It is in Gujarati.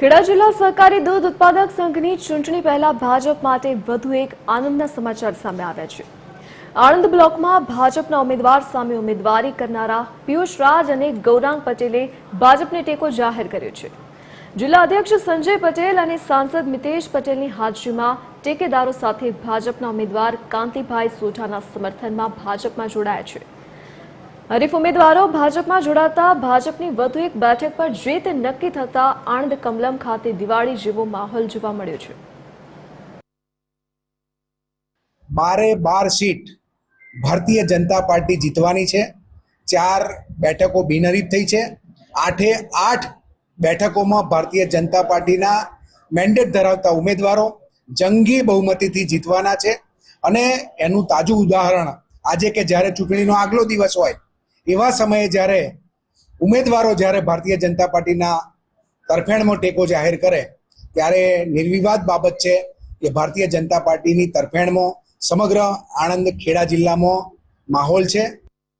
ખેડા જિલ્લા સહકારી દૂધ ઉત્પાદક સંઘની ચૂંટણી પહેલા ભાજપ માટે વધુ એક આનંદના સમાચાર સામે આવ્યા છે. આણંદ બ્લોકમાં ભાજપના ઉમેદવાર સામે ઉમેદવારી કરનારા પિયુષ રાજ અને ગૌરાંગ પટેલે ભાજપને ટેકો જાહેર કર્યો છે. જિલ્લા અધ્યક્ષ સંજય પટેલ અને સાંસદ મિતેશ પટેલની હાજરીમાં ટેકેદારો સાથે ભાજપના ઉમેદવાર કાંતિભાઈ સોઢાના સમર્થનમાં ભાજપમાં જોડાયા છે. હરીફ ઉમેદવારો ભાજપમાં જોડાતા ભાજપની વધુ એક બેઠક પર જીત નક્કી થતા આણંદ કમલમ ખાતે દિવાળી જેવો માહોલ જોવા મળ્યો છે. બારે બાર સીટ ભારતીય જનતા પાર્ટી જીતવાની છે. ચાર બેઠકો બિનહરીફ થઈ છે. આઠે આઠ બેઠકોમાં ભારતીય જનતા પાર્ટીના મેન્ડેટ ધરાવતા ઉમેદવારો જંગી બહુમતીથી જીતવાના છે. અને એનું તાજું ઉદાહરણ આજે કે જ્યારે ચૂંટણીનો આગલો દિવસ હોય એવા સમયે જ્યારે ઉમેદવારો જ્યારે ભારતીય જનતા પાર્ટીના તરફેણમાં ટેકો જાહેર કરે, ત્યારે નિર્વિવાદ બાબત છે કે ભારતીય જનતા પાર્ટીની તરફેણમાં સમગ્ર આણંદ ખેડા જિલ્લામાં માહોલ છે.